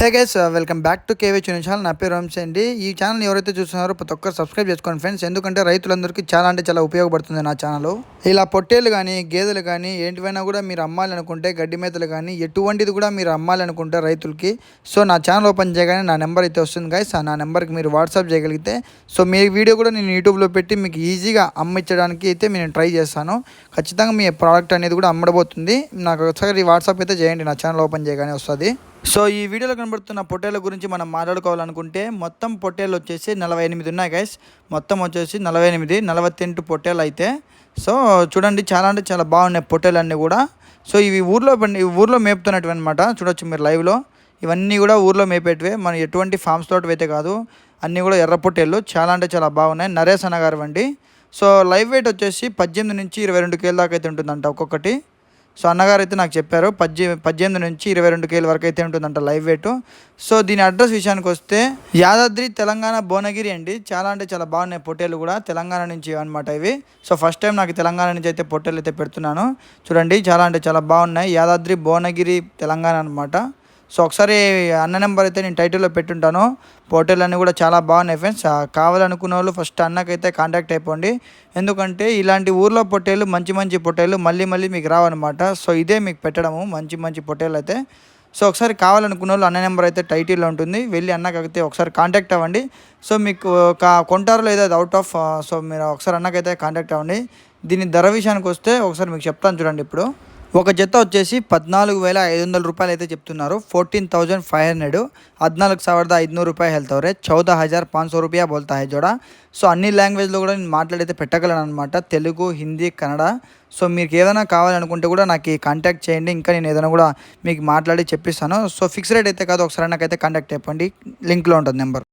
Hey guys welcome back to KV channel channel. నా పేరు వంశీ అండి. ఈ ఛానల్ ఎవరైతే చూస్తున్నారో ప్రతి ఒక్కరు సబ్స్క్రైబ్ చేసుకోండి ఫ్రెండ్స్. ఎందుకంటే రైతులందరికీ చాలా అంటే చాలా ఉపయోగపడుతుంది నా ఛానల్. ఇలా పొట్టేలు కానీ గేదెలు కానీ ఏంటివైనా కూడా మీరు అమ్మాలనుకుంటే గడ్డి మేతలు కానీ ఎటువంటిది కూడా మీరు అమ్మాలనుకుంటే రైతులకి. సో నా ఛానల్ ఓపెన్ చేయగానే నా నెంబర్ అయితే వస్తుంది గైస్ నా నెంబర్కి మీరు వాట్సాప్ చేయగలిగితే. సో మీ వీడియో కూడా నేను యూట్యూబ్లో పెట్టి మీకు ఈజీగా అమ్మించడానికి అయితే నేను ట్రై చేస్తాను. ఖచ్చితంగా మీ ప్రోడక్ట్ అనేది కూడా అమ్మడబోతుంది. నాకు ఒకసారి వాట్సాప్ అయితే చేయండి. నా ఛానల్ ఓపెన్ చేయగానే వస్తుంది. సో ఈ వీడియోలో కనబడుతున్న పొట్టేల గురించి మనం మాట్లాడుకోవాలనుకుంటే మొత్తం పొట్టేలు వచ్చేసి నలభై ఎనిమిది ఉన్నాయి గైస్ మొత్తం వచ్చేసి నలభై ఎనిమిది నలభై పొట్టేలు అయితే. సో చూడండి చాలా అంటే చాలా బాగున్నాయి పొట్టేలు అన్నీ కూడా. సో ఇవి ఊర్లో పండి ఊర్లో మేపుతున్నట్టు అనమాట చూడొచ్చు మీరు లైవ్లో ఇవన్నీ కూడా ఊర్లో మేపేటివే. మనం ఎటువంటి ఫామ్స్ తోటి అయితే కాదు. అన్నీ కూడా ఎర్ర పొట్టేళ్ళు చాలా అంటే చాలా బాగున్నాయి. నరేష్ అన్నగారు వండి. సో లైవ్ వెయిట్ వచ్చేసి పద్దెనిమిది నుంచి ఇరవై రెండు కేల దాకా అయితే ఉంటుందంట ఒక్కొక్కటి. సో అన్నగారు అయితే నాకు చెప్పారు పద్దె పద్దెనిమిది నుంచి ఇరవై రెండు కేల వరకు అయితే ఉంటుందంట లైవ్ వెయిట్. సో దీని అడ్రస్ విషయానికి వస్తే యాదాద్రి తెలంగాణ భువనగిరి అండి. చాలా అంటే చాలా బాగున్నాయి పొట్టేలు కూడా తెలంగాణ నుంచి అనమాట ఇవి. సో ఫస్ట్ టైం నాకు తెలంగాణ నుంచి అయితే పొట్టేలు అయితే పెడుతున్నాను. చూడండి చాలా అంటే చాలా బాగున్నాయి. యాదాద్రి భువనగిరి తెలంగాణ అనమాట సో ఒకసారి అన్న నెంబర్ అయితే నేను టైటిల్లో పెట్టుంటాను. పోర్టల్ అన్నీ కూడా చాలా బాగున్నాయి ఫ్రెండ్స్. కావాలనుకున్న వాళ్ళు ఫస్ట్ అన్నకైతే కాంటాక్ట్ అయిపోండి. ఎందుకంటే ఇలాంటి ఊర్లో పొట్టేలు మంచి మంచి పొట్టేలు మళ్ళీ మళ్ళీ మీకు రావన్నమాట. సో ఇదే మీకు పెట్టడము మంచి మంచి పొట్టేలు అయితే. సో ఒకసారి కావాలనుకున్న వాళ్ళు అన్న నెంబర్ అయితే టైటిల్లో ఉంటుంది. వెళ్ళి అన్నకైతే ఒకసారి కాంటాక్ట్ అవ్వండి. సో మీకు కొంటారో లేదో అవుట్ ఆఫ్ సో మీరు ఒకసారి అన్నకైతే కాంటాక్ట్ అవ్వండి. దీని ధర విషయానికి వస్తే ఒకసారి మీకు చెప్తాను చూడండి ఇప్పుడు. ఒక జత వచ్చేసి పద్నాలుగు వేల ఐదు వందల రూపాయలు అయితే చెప్తున్నారు ఫోర్టీన్ థౌజండ్ ఫైవ్ హండ్రెడ్ హద్నాలుగు ಸಾವಿರದ ఐదునూరు రూపాయలు ಹೇಳ್ತವ್ರೆ చౌద హజార్ పాంచ్ సో రూపాయ బోల్తా హై జోడా సో అన్ని లాంగ్వేజ్లో కూడా నేను మాట్లాడైతే పెట్టగలను అనమాట తెలుగు హిందీ కన్నడ సో మీకు ఏదైనా కావాలనుకుంటే కూడా నాకు కాంటాక్ట్ చేయండి ఇంకా నేను ఏదైనా కూడా మీకు మాట్లాడి చెప్పిస్తాను సో ఫిక్స్ రేట్ అయితే కాదు ఒకసారి నాకైతే కాంటాక్ట్ చెప్పండి లింక్లో ఉంటుంది నెంబర్